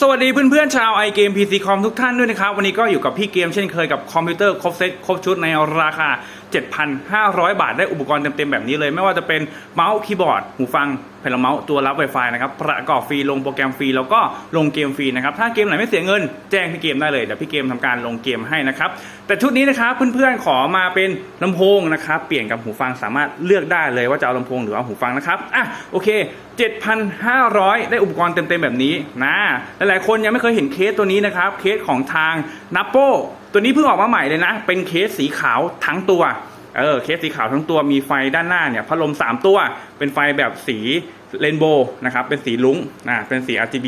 สวัสดีเพื่อนๆชาวไอเกมพีซีคอมทุกท่านด้วยนะครับ วันนี้ก็อยู่กับพี่เกมเช่นเคยกับคอมพิวเตอร์ครบเซตครบชุดในราคา 7,500 บาทได้อุปกรณ์เต็มๆแบบนี้เลย ไม่ว่าจะเป็นเมาส์คีย์บอร์ดหูฟังแผ่นเมาส์ตัวรับ Wi-Fi นะครับประกอบฟรีลงโปรแกรมฟรีแล้วก็ลงเกมฟรีนะครับถ้าเกมไหนไม่เสียเงิน แจ้งพี่เกมได้เลยเดี๋ยวพี่เกมทำการลงเกมให้นะครับแต่ชุดนี้นะครับเพื่อนๆขอมาเป็นลำโพงนะครับเปลี่ยนกับหูฟังสามารถเลือกได้เลยว่าจะเอาลำโพงหรือเอาหูฟังนะครับอะโอเค 7,500 ได้อุปกรณ์เต็มๆแบบนี้นะหลายๆคนยังไม่เคยเห็นเคสตัวนี้นะครับเคสของทางนัปโป ตัวนี้เพิ่งออกมาใหม่เลยนะ เป็นเคสสีขาวทั้งตัว เออ เคสสีขาวทั้งตัว มีไฟด้านหน้าเนี่ยพัดลม 3 ตัว เป็นไฟแบบสีเรนโบว์นะครับ เป็นสีลุ้งนะเป็นสี RGB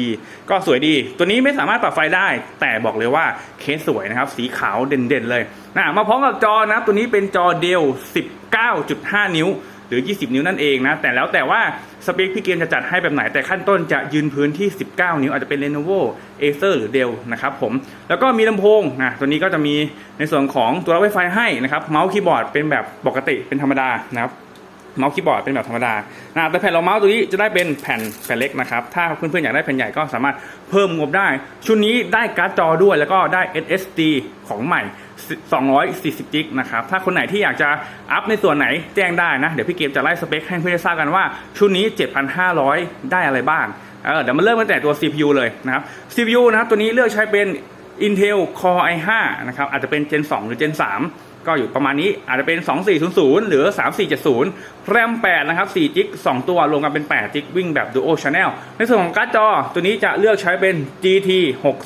ก็สวยดี ตัวนี้ไม่สามารถปรับไฟได้ แต่บอกเลยว่าเคสสวยนะครับ สีขาวเด่นๆเลยนะมาพร้อมกับจอนะ ตัวนี้เป็นจอเดล19.5 นิ้ว หรือ 20 นิ้วนั่นเองนะ แต่แล้วแต่ว่าสเปคพี่เกมจะจัดให้แบบไหน แต่ขั้นต้นจะยืนพื้นที่ 19 นิ้วอาจจะเป็น Lenovo Acer หรือ Dell นะครับผม แล้วก็มีลำโพงนะตัวนี้ก็จะมีในส่วนของตัวรับ Wi-Fi ให้นะครับ เมาส์คีย์บอร์ดเป็นแบบปกติเป็นธรรมดานะครับเมาส์คีย์บอร์ดเป็นแบบธรรมดานะแต่แผ่นรองเมาส์ตัวนี้จะได้เป็นแผ่นแผ่นเล็กนะครับ ถ้าเพื่อนๆอยากได้แผ่นใหญ่ก็สามารถเพิ่มงบได้ ชุดนี้ได้การ์ดจอด้วยแล้วก็ได้ SSD ของใหม่ 240 จิกนะครับ ถ้าคนไหนที่อยากจะอัพในส่วนไหนแจ้งได้นะ เดี๋ยวพี่เกมจะไล่สเปคให้เพื่อนๆทราบกันว่า ชุดนี้ 7,500 ได้อะไรบ้าง เออเดี๋ยวมาเริ่มกันแต่ตัว CPU เลยนะครับ CPU นะครับตัวนี้เลือกใช้เป็น Intel Core i5 นะครับอาจจะเป็น Gen 2 หรือ Gen 3 ก็อยู่ประมาณนี้อาจจะเป็น 2400 หรือ 3470 แรม 8 นะครับ4จิก2 ตัวรวมกันเป็น8จิกวิ่งแบบ Dual Channel ในส่วนของการ์ดจอ ตัวนี้จะเลือกใช้เป็น GT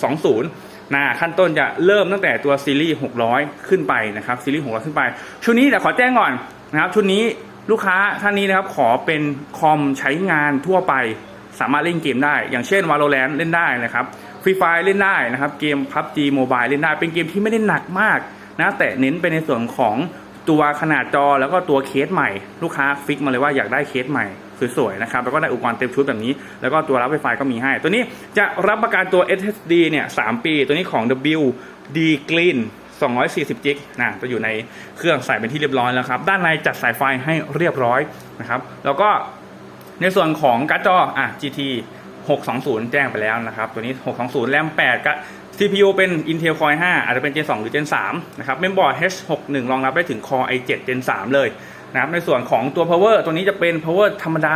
620 นะขั้นต้นจะเริ่มตั้งแต่ตัวซีรีส์ 600 ขึ้นไปนะครับซีรีส์ 600 ขึ้นไป ชุดนี้แต่ขอแจ้งก่อนนะครับชุดนี้ลูกค้าท่านนี้นะครับขอเป็นคอมใช้งานทั่วไปสามารถเล่นเกมได้ อย่างเช่น Valorant เล่นได้นะครับ Free Fire เล่นได้นะครับเกม PUBG Mobile เล่นได้เป็นเกมที่ไม่ได้หนักมากนะแต่เน้นไปในส่วนของตัวขนาดจอแล้วก็ตัวเคสใหม่ ลูกค้าฟิกมาเลยว่าอยากได้เคสใหม่ สวยๆนะครับแล้วก็ได้อุปกรณ์เต็มชุดแบบนี้ แล้วก็ตัวรับ Wi-Fi ก็มีให้ ตัวนี้จะรับประกันตัว SSD เนี่ย3ปี ตัวนี้ของ WD Green 240จิกนะจะอยู่ในเครื่องใส่เป็นที่เรียบร้อยแล้วครับ ด้านในจัดสายไฟให้เรียบร้อยนะครับ แล้วก็ในส่วนของการ์ดจออะ GT 620 แจ้งไปแล้วนะครับ ตัวนี้ 620 แรม8กับ CPU เป็น Intel Core i5 อาจจะเป็น Gen 2 หรือ Gen 3 นะครับ Mainboard H61 รองรับได้ถึง Core i7 Gen 3 เลย นะครับในส่วนของตัว power ตัวนี้จะเป็น power ธรรมดา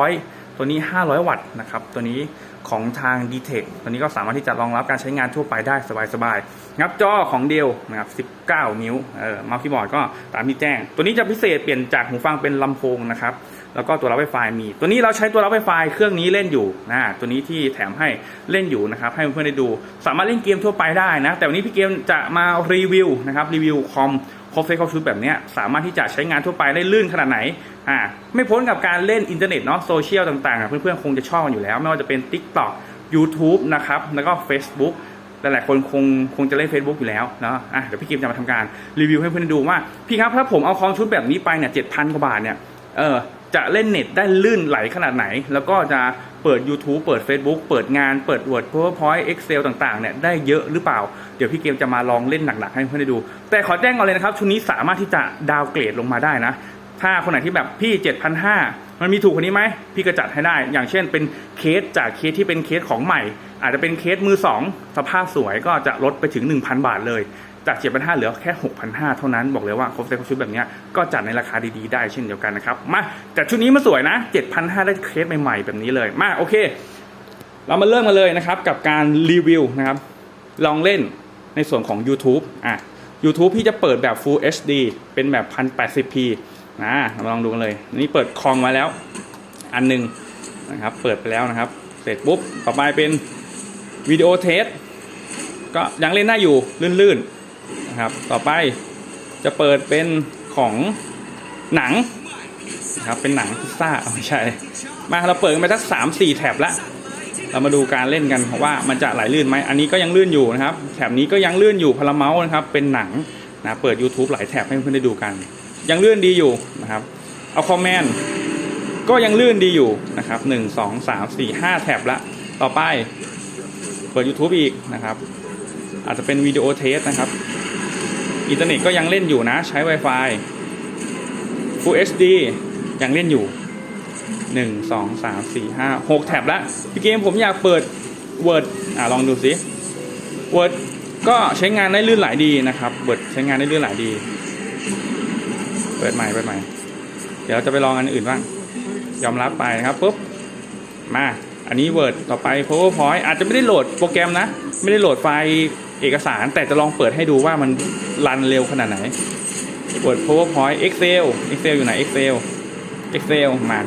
500 ตัวนี้ 500 วัตต์นะครับตัวนี้ของทาง d t e c ตัวนี้ก็สามารถที่จะรองรับการใช้งานทั่วไปได้สบายๆนะครับจอของเดลนะครับ19 นิ้วเออมาส์คีย์บอร์ดก็ตามที่แจ้ง ตัวนี้จะพิเศษเปลี่ยนจากหูฟังเป็นลำโพงนะครับแล้วก็ตัวรับ Wi-Fi มี ตัวนี้เราใช้ตัวรับ Wi-Fi เครื่องนี้เล่นอยู่นะตัวนี้ที่แถมให้เล่นอยู่นะครับให้เพื่อนๆได้ดู สามารถเล่นเกมทั่วไปได้นะแต่วันนี้พี่เกมจะมารีวิวนะครับรีวิวคอม คอฟเฟซคอฟชุดแบบนี้สามารถที่จะใช้งานทั่วไปได้ลื่นขนาดไหนอ่าไม่พ้นกับการเล่นอินเทอร์เน็ตเนาะโซเชียลต่างๆอะเพื่อนๆ คงจะชอบกันอยู่แล้ว ไม่ว่าจะเป็น TikTok YouTube นะครับ แล้วก็ Facebook หลายๆคนคงคงจะเล่น Facebook อยู่แล้วเนาะอะเดี๋ยวพี่เกมจะมาทำการรีวิวให้เพื่อนๆดูว่า พี่ครับถ้าผมเอาคอมชุดแบบนี้ไปเนี่ยเจ็ดพันกว่าบาทเนี่ยเออจะเล่นเน็ตได้ลื่นไหลขนาดไหน แล้วก็จะ เปิด YouTube เปิด Facebook เปิดงานเปิด Word PowerPoint Excel ต่างๆเนี่ยได้เยอะหรือเปล่า เดี๋ยวพี่เกมจะมาลองเล่นหนักๆให้เพื่อนได้ดู แต่ขอแจ้งก่อนเลยนะครับชุดนี้สามารถที่จะดาวเกรดลงมาได้นะ ถ้าคนไหนที่แบบพี่ 7,500 มันมีถูกกว่านี้ไหมพี่ก็จัดให้ได้ อย่างเช่นเป็นเคสจากเคสที่เป็นเคสของใหม่ อาจจะเป็นเคสมือสองสภาพสวยก็จะลดไปถึง 1,000 บาทเลย จาก7,500เหลือแค่6,500เท่านั้นบอกเลยว่าครบเซ็ตครบชุดแบบนี้ก็จัดในราคาดีๆได้เช่นเดียวกันนะครับมาแต่ชุดนี้มันสวยนะ7,500ได้เคสใหม่ๆแบบนี้เลยมาโอเค เรามาเริ่มกันเลยนะครับกับการรีวิวนะครับลองเล่นในส่วนของ YouTube อะ YouTube พี่จะเปิดแบบ Full HD เป็นแบบ 1080p นะมาลองดูกันเลย นี่เปิดคอมมาแล้ว อันหนึ่งนะครับ เปิดไปแล้วนะครับ เสร็จปุ๊บ ต่อไปเป็นวิดีโอเทส ก็ยังเล่นได้อยู่ ลื่นๆ นะครับ ต่อไปจะเปิดเป็นของหนังนะครับเป็นหนังพิซซ่าไม่ใช่ มาเราเปิดไปสักสามสี่แท็บละเรามาดูการเล่นกันว่ามันจะไหลลื่นไหมอันนี้ก็ยังลื่นอยู่นะครับ แถบนี้ก็ยังลื่นอยู่พลาเมาส์นะครับ เป็นหนังนะเปิด YouTube หลายแถบให้เพื่อนๆได้ดูกัน ยังลื่นดีอยู่นะครับ เอาคอมเมนต์ก็ยังลื่นดีอยู่นะครับหนึ่งสองสามสี่ห้าแถบละต่อไป เปิด YouTube อีกนะครับ อาจจะเป็นวิดีโอเทสนะครับ อินเทอร์เน็ตก็ยังเล่นอยู่นะ ใช้ Wi-Fi Full HD ยังเล่นอยู่หนึ่งสองสามสี่ห้าหกแท็บละพี่เกมผมอยากเปิด Word อ่าลองดูสิ Word ก็ใช้งานได้ลื่นไหลดีนะครับ Word ใช้งานได้ลื่นไหลดี เปิดใหม่เปิดใหม่ เดี๋ยวจะไปลองอันอื่นบ้าง ยอมรับไปนะครับปุ๊บ มา อันนี้ Word ต่อไป PowerPoint อาจจะไม่ได้โหลดโปรแกรมนะ ไม่ได้โหลดไฟล์ เอกสาร แต่จะลองเปิดให้ดูว่ามันรันเร็วขนาดไหน Word PowerPoint Excel Excel อยู่ไหน Excel Excel มา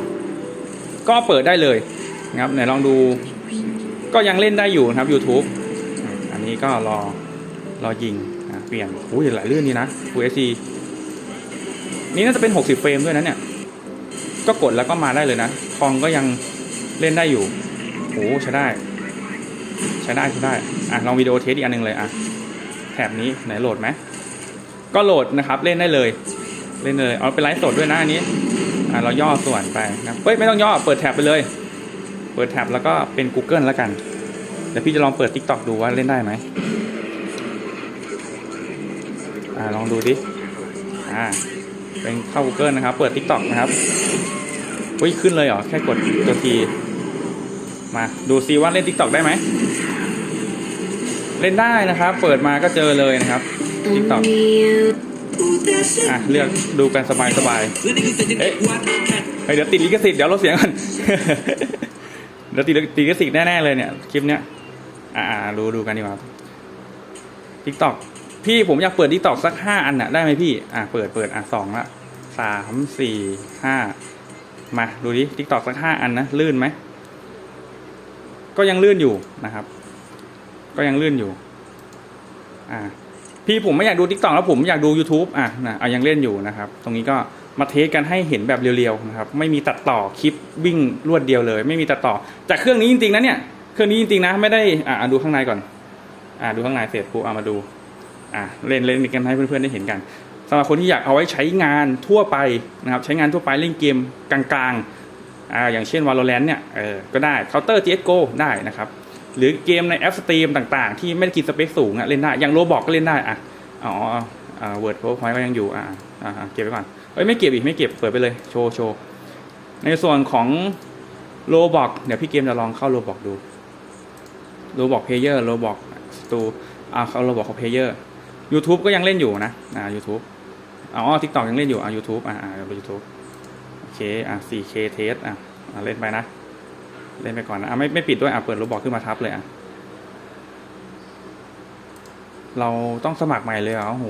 ก็เปิดได้เลยนะครับไหนลองดู ก็ยังเล่นได้อยู่นะครับ YouTube อันนี้ก็รอรอยิงเปลี่ยนโอ้ยหลายเรื่องนี่นะ Full HD นี่น่าจะเป็น 60 เฟรมด้วยนะเนี่ย ก็กดแล้วก็มาได้เลยนะ คองก็ยังเล่นได้อยู่ โอ้ใช้ได้ ใช้ได้ใช้ได้อะลองวิดีโอเทสอีกอันหนึงเลยอะแถบนี้ไหนโหลดไหมก็โหลดนะครับเล่นได้เลย เล่นเลยเอาเป็นไลฟ์สดด้วยนะอันนี้อะเราย่อส่วนไปนะเฮ้ยไม่ต้องย่อเปิดแท็บไปเลย เปิดแท็บแล้วก็เป็น Google แล้วกันเดี๋ยวพี่จะลองเปิด TikTok ดูว่าเล่นได้ไหมอ่าลองดูดิอ่าเป็นเข้า Google นะครับ เปิด TikTok นะครับอุ้ยขึ้นเลยเหรอแค่กดตัวที มาดูซิว่าเล่น TikTok ได้ไหม เล่นได้นะครับ เปิดมาก็เจอเลยนะครับ TikTok อะเลือกดูกันสบายสบายเอ๊ะเฮ้ยเดี๋ยวติดลิขสิทธิ์เดี๋ยวลดเสียงก่อนเดี๋ยวติดติดลิขสิทธิ์แน่ๆเลยเนี่ยคลิปเนี้ยอ่าดูดูกันดีกว่า TikTok พี่ผมอยากเปิด TikTok สักห้าอันน่ะได้ไหมพี่ อ่าเปิดเปิดอะสองละสามสี่ห้ามาดูดิ TikTok สักห้าอันนะลื่นไหม ก็ยังลื่นอยู่นะครับ ก็ยังลื่นอยู่ อ่า พี่ผมไม่อยากดู TikTok แล้วผมอยากดู YouTube อะนะเอายังเล่นอยู่นะครับ ตรงนี้ก็มาเทสกันให้เห็นแบบเรียวๆนะครับ ไม่มีตัดต่อคลิปวิ่งรวดเดียวเลย ไม่มีตัดต่อ จากเครื่องนี้จริงๆนะเนี่ย เครื่องนี้จริงๆนะ ไม่ได้ อ่าดูข้างในก่อน อ่าดูข้างในเสร็จปุ๊บเอามาดู อ่าเล่นเล่นกันให้เพื่อนๆได้เห็นกันสำหรับคนที่อยากเอาไว้ใช้งานทั่วไปนะครับ ใช้งานทั่วไปเล่นเกมกลางๆ อ่าอย่างเช่น Valorant เนี่ยเออก็ได้ Counter CSGO ได้นะครับ หรือเกมในแอปสตรีมต่างๆ ที่ไม่ได้กินสเปคสูงอะเล่นได้ อย่างโรบอกก็เล่นได้อะอ๋ออ่า Word PowerPoint ก็ยังอยู่อ่าอ่าเก็บไว้ก่อนเอ้ยไม่เก็บอีกไม่เก็บเปิดไปเลยโชว์โชว์ในส่วนของโรบอกเดี๋ยวพี่เกมจะลองเข้าโรบอกดูโรบอกเพลเยอร์โรบอกสตูอ่าเข้าโรบอกของเพลเยอร์ YouTube ก็ยังเล่นอยู่นะอ่า YouTube อ๋อ TikTok ยังเล่นอยู่อ่า YouTube อ่าอ่า YouTube โอเคอ่า 4K เทสอะอ่าเล่นไปนะ เล่นไปก่อนนะอ่าไม่ไม่ปิดด้วยอ่าเปิดโรบอกขึ้นมาทับเลยอะ เราต้องสมัครใหม่เลยเหรอโอ้โห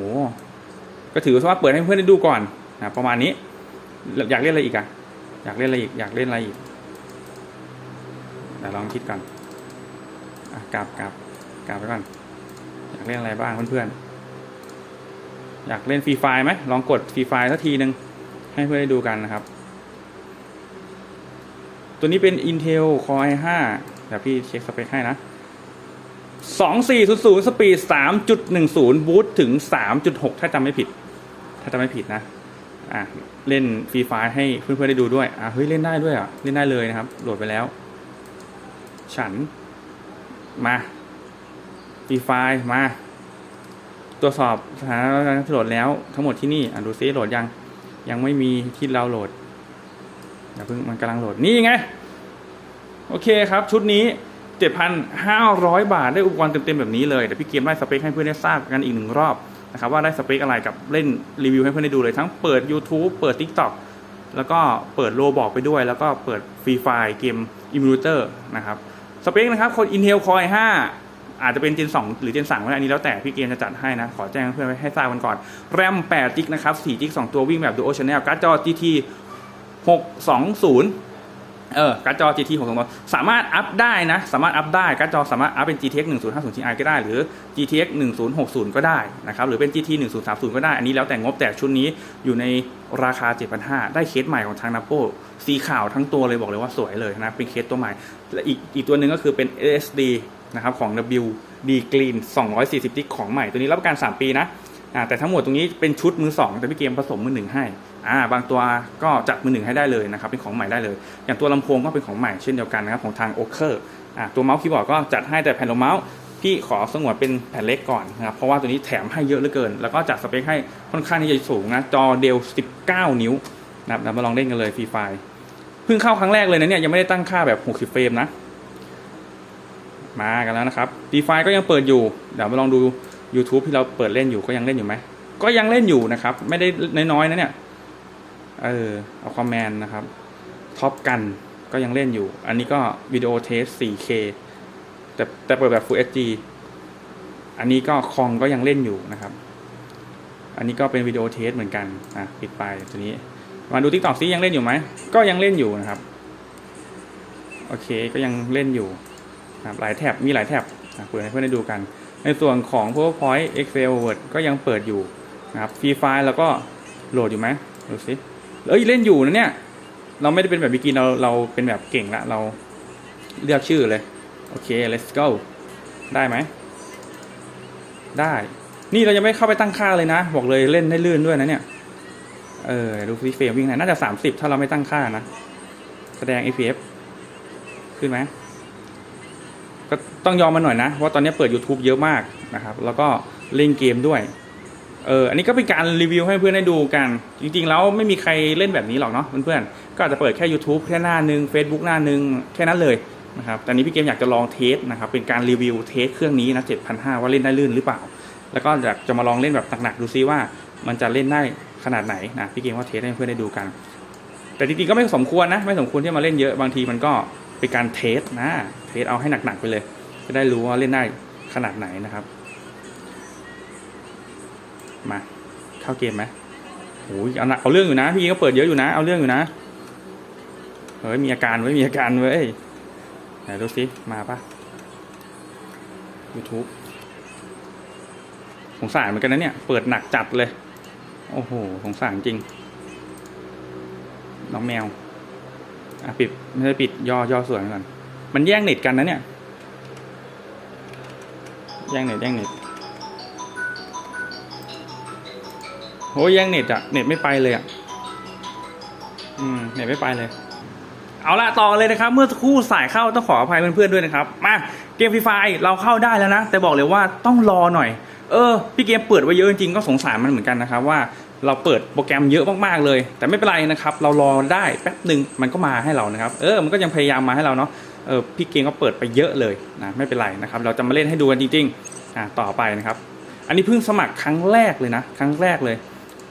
ก็ถือว่าเปิดให้เพื่อนได้ดูก่อนนะประมาณนี้ อยากเล่นอะไรอีกอะ อยากเล่นอะไรอีก อยากเล่นอะไรอีกเดี๋ยวลองคิดก่อนอะกลับกลับกลับไปก่อน อยากเล่นอะไรบ้างเพื่อนๆ อยากเล่นฟรีไฟไหมลองกดฟรีไฟสักทีหนึ่งให้เพื่อนได้ดูกันนะครับ ตัวนี้เป็น Intel Core i5 เดี๋ยวพี่เช็คสเปคให้นะสองสี่ศูนย์ศูนย์สปีดสามจุดหนึ่งศูนย์บูทถึงสามจุดหกถ้าจำไม่ผิด ถ้าจำไม่ผิดนะ อะ เล่นฟรีไฟให้เพื่อนๆได้ดูด้วย อะ เฮ้ย เล่นได้ด้วยอะ เล่นได้เลยนะครับ โหลดไปแล้ว ฉัน มาฟรีไฟมา ตรวจสอบสถานะการโหลดแล้วทั้งหมดที่นี่ อะ ดูซิโหลดยัง ยังไม่มีที่เราโหลด อย่าเพิ่งมันกำลังโหลดนี่ไง โอเคครับ ชุดนี้ 7,500 บาทได้อุปกรณ์เต็มๆแบบนี้เลยเดี๋ยวพี่เกมไล่สเปคให้เพื่อนได้ทราบกันอีกหนึ่งรอบนะครับว่าได้สเปคอะไรกับเล่นรีวิวให้เพื่อนได้ดูเลยทั้งเปิด YouTube เปิด TikTok แล้วก็เปิดโลบอกไปด้วย แล้วก็เปิดฟรีไฟล์เกม Emulator นะครับสเปคนะครับคน Intel Core i5 อาจจะเป็น Gen 2หรือ Gen 3ก็ได้อันนี้แล้วแต่พี่เกมจะจัดให้นะ ขอแจ้งเพื่อนให้ทราบกันก่อน RAM 8 g ิกนะครับ4 g ิก2ตัววิ่งแบบ Dual Channel การ์ดจอ GT 620 เออการ์ดจอ GT 620สามารถอัพได้นะ สามารถอัพได้การ์ดจอสามารถอัพเป็น GTX 1050 Ti ก็ได้ หรือ GTX 1060 ก็ได้นะครับ หรือเป็น GT 1030 ก็ได้ อันนี้แล้วแต่งบแต่ชุดนี้อยู่ในราคา 7,500 ได้เคสใหม่ของทาง Napo สีขาวทั้งตัวเลยบอกเลยว่าสวยเลยนะ เป็นเคสตัวใหม่ และอีกอีกตัวหนึ่งก็คือเป็น SSD นะครับของ WD Green 240จิกของใหม่ตัวนี้รับประกัน 3 ปีนะอ่าแต่ทั้งหมดตรงนี้เป็นชุดมือ 2 แต่พี่เกมผสมมือหนึ่งให้ อ่าบางตัวก็จัดมือหนึ่งให้ได้เลยนะครับเป็นของใหม่ได้เลย อย่างตัวลำโพงก็เป็นของใหม่เช่นเดียวกันนะครับของทางโอเคอร์อ่าตัวเมาส์คีย์บอร์ดก็จัดให้แต่แผ่นรองเมาส์พี่ขอสงวนเป็นแผ่นเล็กก่อนนะครับเพราะว่าตัวนี้แถมให้เยอะเหลือเกิน แล้วก็จัดสเปคให้ค่อนข้างที่จะสูงนะจอเดล 19 นิ้วนะครับมาลองเล่นกันเลยฟรีไฟเพิ่งเข้าครั้งแรกเลยนะเนี่ยยังไม่ได้ตั้งค่าแบบ 60 เฟรมนะ มากันแล้วนะครับ d e f i ก็ยังเปิดอยู่เดี๋ยวมาลองดู YouTube ที่เราเปิดเล่นอยู่ก็ยังเล่นอยู่ไหมก็ยังเล่นอยู่นะครับ ไม่ได้น้อยๆนะเนี่ย เออเอาคอมแมนนะครับท็อปกันก็ยังเล่นอยู่ อันนี้ก็วิดีโอเทส 4K แต่แต่เปิดแบบ Full HD อันนี้ก็คองก็ยังเล่นอยู่นะครับ อันนี้ก็เป็นวิดีโอเทสเหมือนกันอะปิดไปตัวนี้ มาดู TikTok ซิยังเล่นอยู่ไหม ก็ยังเล่นอยู่นะครับ โอเคก็ยังเล่นอยู่นะครับหลายแท็บมีหลายแท็บอะเปิดให้เพื่อนได้ดูกัน ในส่วนของ PowerPoint Excel Word ก็ยังเปิดอยู่นะครับฟรีไฟล์แล้วก็โหลดอยู่ไหมดูสิ เอ้ยเล่นอยู่นะเนี่ย เราไม่ได้เป็นแบบบิกินเราเราเป็นแบบเก่งละเราเลือกชื่อเลย โอเค let's go ได้ไหม ได้ นี่เรายังไม่เข้าไปตั้งค่าเลยนะ บอกเลยเล่นได้ลื่นด้วยนะเนี่ย เออ ดูฟรีเฟรมวิ่งไหนน่าจะสามสิบถ้าเราไม่ตั้งค่านะ แสดง APF ขึ้นไหมก็ต้องยอมมันหน่อยนะ เพราะตอนนี้เปิด YouTube เยอะมากนะครับ แล้วก็เล่นเกมด้วย เอออันนี้ก็เป็นการรีวิวให้เพื่อนได้ดูกัน จริงๆแล้วไม่มีใครเล่นแบบนี้หรอกเนาะเพื่อนๆก็อาจจะเปิดแค่ YouTube แค่หน้านึง Facebook หน้านึงแค่นั้นเลยนะครับแต่นี้พี่เกมอยากจะลองเทสนะครับเป็นการรีวิวเทสเครื่องนี้นะ7,500 ว่าเล่นได้ลื่นหรือเปล่า แล้วก็อยากจะมาลองเล่นแบบหนักๆดูซิว่า มันจะเล่นได้ขนาดไหนนะพี่เกมว่าเทสให้เพื่อนได้ดูกัน แต่จริงๆก็ไม่สมควรนะไม่สมควรที่มาเล่นเยอะบางทีมันก็เป็นการเทสนะเทสเอาให้หนักๆไปเลย จะได้รู้ว่าเล่นได้ขนาดไหนนะครับ มา เข้าเกมไหมโอ้ยเอาหนักเอาเรื่องอยู่นะ พี่ก็เปิดเยอะอยู่นะ เอาเรื่องอยู่นะ เฮ้ย มีอาการไว้ย มีอาการเว้ย ไหนดูสิ มาปะ YouTube สงสารเหมือนกันนะเนี่ย เปิดหนักจัดเลย โอ้โห สงสารจริง น้องแมว อะ ปิด ไม่ได้ปิด ย่อย่อส่วนก่อน มันแย่งเน็ตกันนะเนี่ย แย่งเน็ตแย่งเน็ต โอ้ยแย่งเน็ตอะเน็ตไม่ไปเลยอะอืมเน็ตไม่ไปเลย เอาละต่อเลยนะครับ เมื่อสักครู่สายเข้าต้องขออภัยเพื่อนๆด้วยนะครับ มาเกมฟรีไฟเราเข้าได้แล้วนะ แต่บอกเลยว่าต้องรอหน่อย เออ พี่เกมเปิดไว้เยอะจริงๆก็สงสารมันเหมือนกันนะครับว่าเราเปิดโปรแกรมเยอะมากๆเลย แต่ไม่เป็นไรนะครับ เรารอได้แป๊บหนึ่งมันก็มาให้เรานะครับ เออ มันก็ยังพยายามมาให้เราเนาะเออพี่เกมก็เปิดไปเยอะเลยนะไม่เป็นไรนะครับ เราจะมาเล่นให้ดูกันจริงๆอ่าต่อไปนะครับ อันนี้เพิ่งสมัครครั้งแรกเลยนะ ครั้งแรกเลย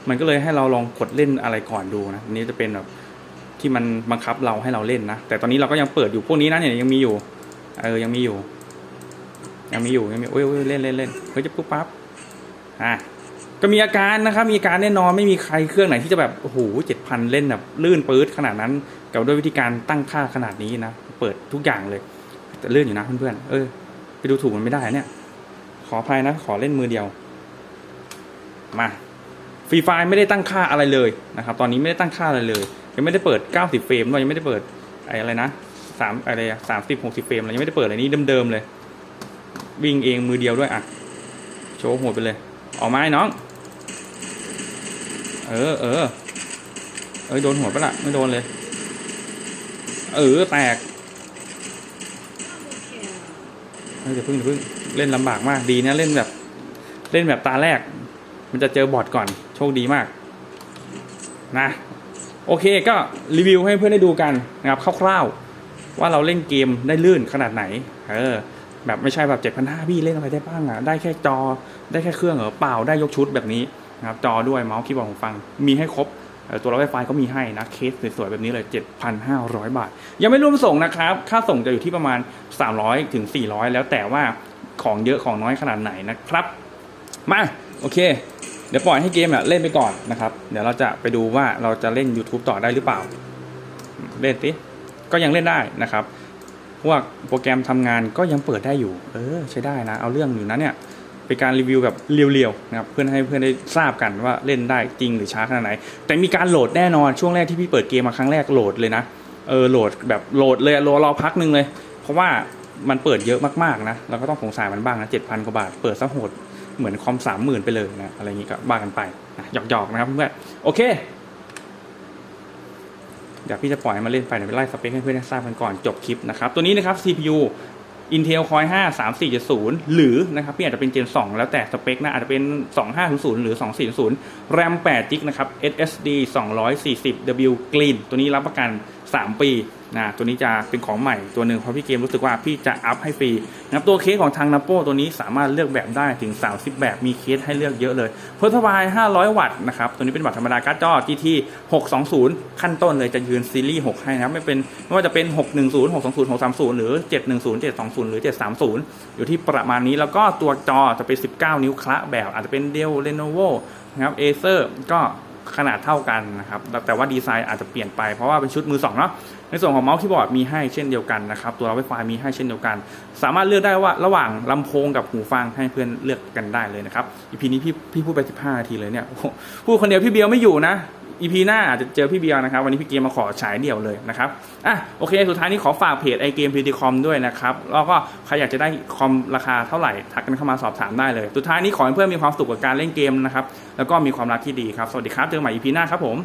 มันก็เลยให้เราลองกดเล่นอะไรก่อนดูนะอันนี้จะเป็นแบบที่มันบังคับเราให้เราเล่นนะ แต่ตอนนี้เราก็ยังเปิดอยู่พวกนี้นะเนี่ยยังมีอยู่ เออยังมีอยู่ ยังมีอยู่ยังมีโอ้ยโอ้ยเล่นเล่นเล่นเฮ้ยจะปุ๊บปั๊บอะก็มีอาการนะครับ มีอาการแน่นอนไม่มีใครเครื่องไหนที่จะแบบโอ้โหเจ็ดพันเล่นแบบลื่นปื๊ดขนาดนั้น กับด้วยวิธีการตั้งค่าขนาดนี้นะเปิดทุกอย่างเลย แต่ลื่นอยู่นะเพื่อนๆเออไปดูถูกมันไม่ได้เนี่ย ขออภัยนะ ขอเล่นมือเดียว มา ฟรีไฟไม่ได้ตั้งค่าอะไรเลยนะครับ ตอนนี้ไม่ได้ตั้งค่าอะไรเลย ยังไม่ได้เปิด 90 เฟรมด้วยยังไม่ได้เปิดไอ้อะไรนะสามอะไรสามสิบหกสิบเฟรมอะไรยังไม่ได้เปิดอะไรนี้เดิมๆเลย วิ่งเองมือเดียวด้วยอะ โชว์หัวไปเลย ออกมาไอ้น้อง เออเออเอ้ยโดนหัวปะล่ะ ไม่โดนเลย เออแตกเฮ้ยเดี๋ยวพึ่งเดี๋ยวพึ่งเล่นลำบากมากดีนะเล่นแบบ เล่นแบบตาแรก มันจะเจอบอทก่อน คดีมากนะโอเคก็รีวิวให้เพื่อนได้ดูกันนะครับคร่าวๆว่าเราเล่นเกมได้ลื่นขนาดไหนเออแบบไม่ใช่แบบเจ็ดพันห้าพี่เล่นอะไรได้บ้างอะได้แค่จอได้แค่เครื่องเหรอเปล่าได้ยกชุดแบบนี้นะครับจอด้วยเมาส์คีย์บอร์ดหูฟัง มีให้ครบตัวรับไวไฟก็มีให้นะเคสสวยๆแบบนี้เลย 7,500 บาท ยังไม่รวมส่งนะครับ ค่าส่งจะอยู่ที่ประมาณ 300ถึง400 แล้วแต่ว่าของเยอะของน้อยขนาดไหนนะครับ มา โอเค เดี๋ยวปล่อยให้เกมเล่นไปก่อนนะครับ เดี๋ยวเราจะไปดูว่าเราจะเล่น YouTube ต่อได้หรือเปล่า เล่นสิก็ยังเล่นได้นะครับพวกโปรแกรมทำงานก็ยังเปิดได้อยู่ เออ ใช้ได้นะ เอาเรื่องอยู่นะเนี่ยเป็นการรีวิวแบบเรียวๆนะครับเพื่อนให้เพื่อนได้ทราบกันว่าเล่นได้จริงหรือช้าขนาดไหน แต่มีการโหลดแน่นอนช่วงแรกที่พี่เปิดเกมมาครั้งแรกโหลดเลยนะเออโหลดแบบโหลดเลยรอรอพักหนึงเลย เพราะว่ามันเปิดเยอะมากๆนะเราก็ต้องสงสารมันบ้างนะเจ็ดพันกว่าบาท เปิดซะโหด เหมือนคอมสามหมื่นไปเลยนะอะไรอย่างงี้ก็บ้ากันไปนะหยอกๆนะครับเพื่อนโอเคเดี๋ยวพี่จะปล่อยมาเล่นไปเดี๋ยวไปไล่สเปคให้เพื่อนทราบกันก่อนจบคลิปนะครับ ตัวนี้นะครับ CPU Intel Core 5 3470 หรือนะครับพี่อาจจะเป็น Gen 2 แล้วแต่สเปคนะอาจจะเป็น 2500 หรือ 2400 RAM 8 GB นะครับ SSD 240 W Green ตัวนี้รับประกัน 3 ปีนะตัวนี้จะเป็นของใหม่ตัวหนึ่งเพราะพี่เกมรู้สึกว่าพี่จะอัพให้ฟรีนะครับตัวเคสของทางนัปโปตัวนี้สามารถเลือกแบบได้ถึง 30 แบบมีเคสให้เลือกเยอะเลยเพิร์ทบาย 500 วัตต์นะครับตัวนี้เป็นบัตรธรรมดาการ์ดจอ GT 620 ขั้นต้นเลยจะยืนซีรีส์6ให้นะครับไม่เป็นไม่ว่าจะเป็น 610 620 630 หรือ 710 720 หรือ 730 อยู่ที่ประมาณนี้แล้วก็ตัวจอจะเป็น 19 นิ้วคละแบบอาจจะเป็นเดลเลโนโวนะครับเอเซอร์ก็ ขนาดเท่ากันนะครับ แต่ว่าดีไซน์อาจจะเปลี่ยนไปเพราะว่าเป็นชุดมือสองเนาะ ในส่วนของเมาส์คีย์บอร์ดมีให้เช่นเดียวกันนะครับ ตัวเราไวไฟมีให้เช่นเดียวกัน สามารถเลือกได้ว่าระหว่างลำโพงกับหูฟังให้เพื่อนเลือกกันได้เลยนะครับอีพีนี้พี่พี่พูดไป 15 นาทีเลยเนี่ยพูดคนเดียวพี่เบียวไม่อยู่นะ อีพีหน้าอาจจะเจอพี่เบียร์นะครับ วันนี้พี่เกมมาขอฉายเดี่ยวเลยนะครับอะโอเคสุดท้ายนี้ขอฝากเพจไอเกมพีดีคอมด้วยนะครับแล้วก็ใครอยากจะได้คอมราคาเท่าไหร่ทักกันเข้ามาสอบถามได้เลยสุดท้ายนี้ขอให้เพื่อนมีความสุขกับการเล่นเกมนะครับแล้วก็มีความรักที่ดีครับสวัสดีครับเจอกันใหม่อีพีหน้าครับผม